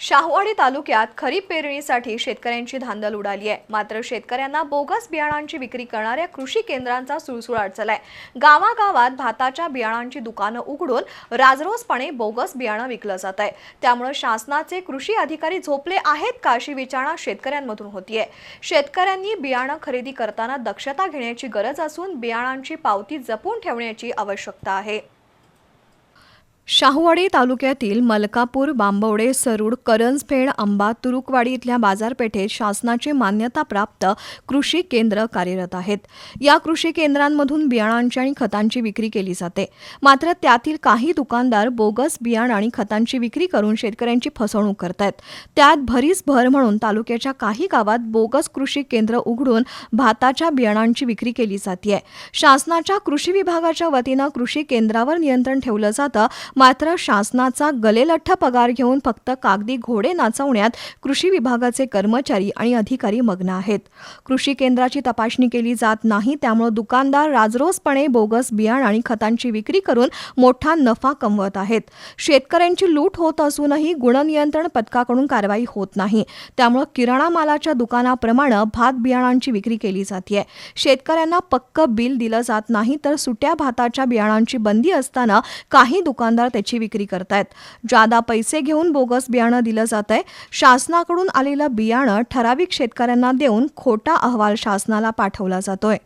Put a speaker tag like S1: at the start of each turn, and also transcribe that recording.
S1: शाहवाडी तालुक्यात खरीप पेरणीसाठी शेतकऱ्यांची धांदल उडाली आहे. मात्र शेतकऱ्यांना बोगस बियाणांची विक्री करणाऱ्या कृषी केंद्रांचा सुळसुळाट झालाय गावागावात भाताच्या बियाणांची दुकानं उघडून राजरोसपणे बोगस बियाणं विकलं जात आहे. त्यामुळे शासनाचे कृषी अधिकारी झोपले आहेत का अशी विचारणा शेतकऱ्यांमधून होतीये. शेतकऱ्यांनी बियाणं खरेदी करताना दक्षता घेण्याची गरज असून बियाणांची पावती जपून ठेवण्याची आवश्यकता आहे. शाहूवाडी तालुक्यातील मलकापूर बांबवडे सरूड करंजफेड आंबा तुरुकवाडी इथल्या बाजारपेठेत शासनाची मान्यताप्राप्त कृषी केंद्र कार्यरत आहेत. या कृषी केंद्रांमधून बियाणांची आणि खतांची विक्री केली जाते. मात्र त्यातील काही दुकानदार बोगस बियाणं आणि खतांची विक्री करून शेतकऱ्यांची फसवणूक करतायत. त्यात भरीस भर म्हणून तालुक्याच्या काही गावात बोगस कृषी केंद्र उघडून भाताच्या बियाणांची विक्री केली जाते शासनाच्या कृषी विभागाच्या वतीनं कृषी केंद्रावर नियंत्रण ठेवलं जातं. मात्र शासनाचा गलेलठ्ठ पगार घेऊन फक्त कागदी घोडे नाचवण्यात कृषी विभागाचे कर्मचारी आणि अधिकारी मग्न आहेत. कृषी केंद्राची तपासणी केली जात नाही त्यामुळे दुकानदार राजरोसपणे बोगस बियाण आणि खतांची विक्री करून मोठा नफा कमवत आहेत. शेतकऱ्यांची लूट होत असूनही गुणनियंत्रण पथकाकडून कारवाई होत नाही. त्यामुळे किराणा मालाच्या दुकानाप्रमाणे भात बियाणांची विक्री केली जाते शेतकऱ्यांना पक्क बिल दिलं जात नाही तर सुट्या भाताच्या बियाणांची बंदी असताना काही दुकानदार त्याची विक्री करतायत. जादा पैसे घेऊन बोगस बियाणं दिलं जात आहे शासनाकडून आलेलं बियाणं ठराविक शेतकऱ्यांना देऊन खोटा अहवाल शासनाला पाठवला जातोय.